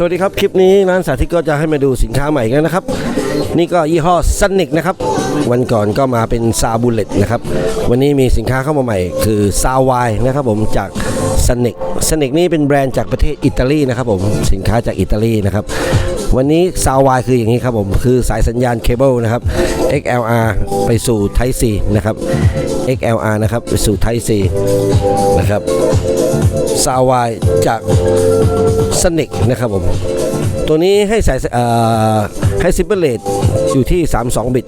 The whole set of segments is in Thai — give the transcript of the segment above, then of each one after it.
สวัสดีครับ คลิปนี้ร้านสาธิตก็จะให้มาดูสินค้าใหม่กันนะครับ นี่ก็ยี่ห้อซันนิกนะครับ วันก่อนก็มาเป็นซาบูเลตนะครับ วันนี้มีสินค้าเข้ามาใหม่ คือซาวายนะครับผมจากซันนิกซันนิกนี่เป็นแบรนด์จากประเทศอิตาลีนะครับผมสินค้าจากอิตาลีนะครับวันนี้ซาวายคืออย่างนี้ครับผม คือสายสัญญาณเคเบิลนะครับ XLR ไปสู่ Type C นะครับ XLR นะครับไปสู่ Type C นะครับซาวายจากสนิกนะครับผมตัวนี้ให้สายให้ซิมเปิลเลตอยู่ที่ 32 บิต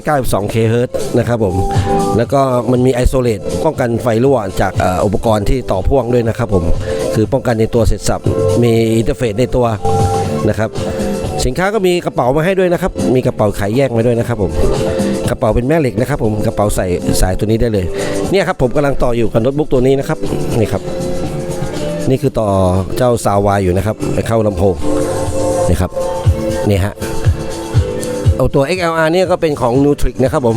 192 k h z นะครับผม แล้วก็มันมีไอโซเลตป้องกันไฟรั่วจากอุปกรณ์ที่ต่อพ่วงด้วยนะครับผม คือป้องกันในตัวเสร็จสับ มีอินเทอร์เฟซในตัวนะครับ สินค้าก็มีกระเป๋ามาให้ด้วยนะครับ มีกระเป๋าขายแยกมาด้วยนะครับผม กระเป๋าเป็นแม่เหล็กนะครับ ผมกระเป๋าใส่สายตัวนี้ได้เลย เนี่ยครับผมกำลังต่ออยู่กับโน้ตบุ๊กตัวนี้นะครับนี่ครับ นี่คือต่อเจ้าซาวายอยู่นะครับ ไปเข้าลำโพงนี่ครับนี่ฮะเอาตัว XLR เนี่ยก็เป็นของ Nutrix นะครับผม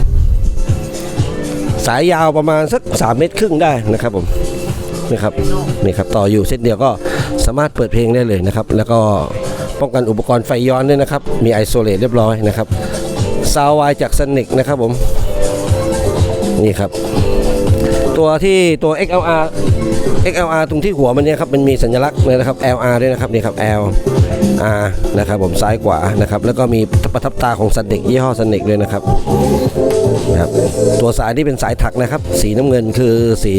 สายยาวประมาณสัก 3 เมตรครึ่งได้นะครับผมนี่ครับนี่ครับต่ออยู่เส้นเดียวก็สามารถเปิดเพลงได้เลยนะครับ แล้วก็ป้องกันอุปกรณ์ไฟย้อนด้วยนะครับ มีไอโซเลตเรียบร้อยนะครับ ซาวายจากสนิกนะครับผม นี่ครับ ตัวที่ตัว XLR XLR ตรงที่หัวมันเนี่ยครับมันมีสัญลักษณ์เลยนะครับ LR ด้วยนะครับนี่ครับ L R นะครับผมซ้ายขวานะครับ แล้วก็มีประทับตาของสันเด็กยี่ห้อสันเด็กด้วยนะครับนะครับตัวสายที่เป็นสายถักนะครับ สีน้ำเงินคือสี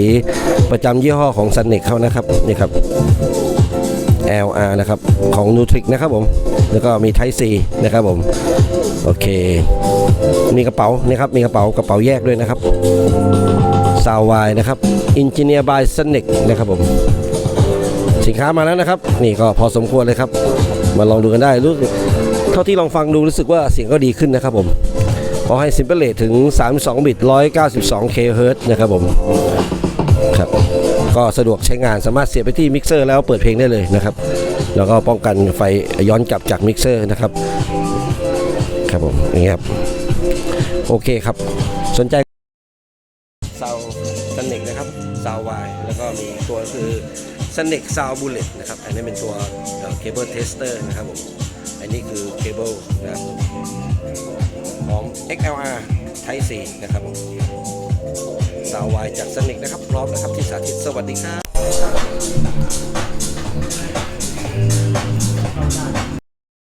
ประจำยี่ห้อของสันเด็กเขานะครับนี่ครับ LR นะครับของ Nutrix นะครับผม แล้วก็มี Type C นะครับผม โอเค มีกระเป๋านี่ครับ มีกระเป๋ากระเป๋าแยกด้วยนะครับซาวายนะครับ Engineer by Sonic นะครับผม สินค้ามาแล้วนะครับ นี่ก็พอสมควรเลยครับ มาลองดูกันได้รู้เท่าที่ลองฟังดูรู้สึกว่าเสียงก็ดีขึ้นนะครับผมพอให้ Simple Rate ถึง 32 บิต 192 kHz นะครับผมครับก็สะดวกใช้งานสามารถเสียบไปที่มิกเซอร์แล้วเปิดเพลงได้เลยนะครับ แล้วก็ป้องกันไฟย้อนกลับจากมิกเซอร์นะครับ ครับผมนี้ครับ โอเคครับ สนใจซาวสเน็กนะครับซาววายแล้วก็มีตัวคือสเน็กซาวบูเลตนะครับ อันนี้เป็นตัวเคเบิลเทสเตอร์นะครับผม อันนี้คือเคเบิลนะครับของ XLR Type C นะครับผมซาววายจากสเน็กนะครับ พร้อมนะครับที่สาธิตสวัสดีครับ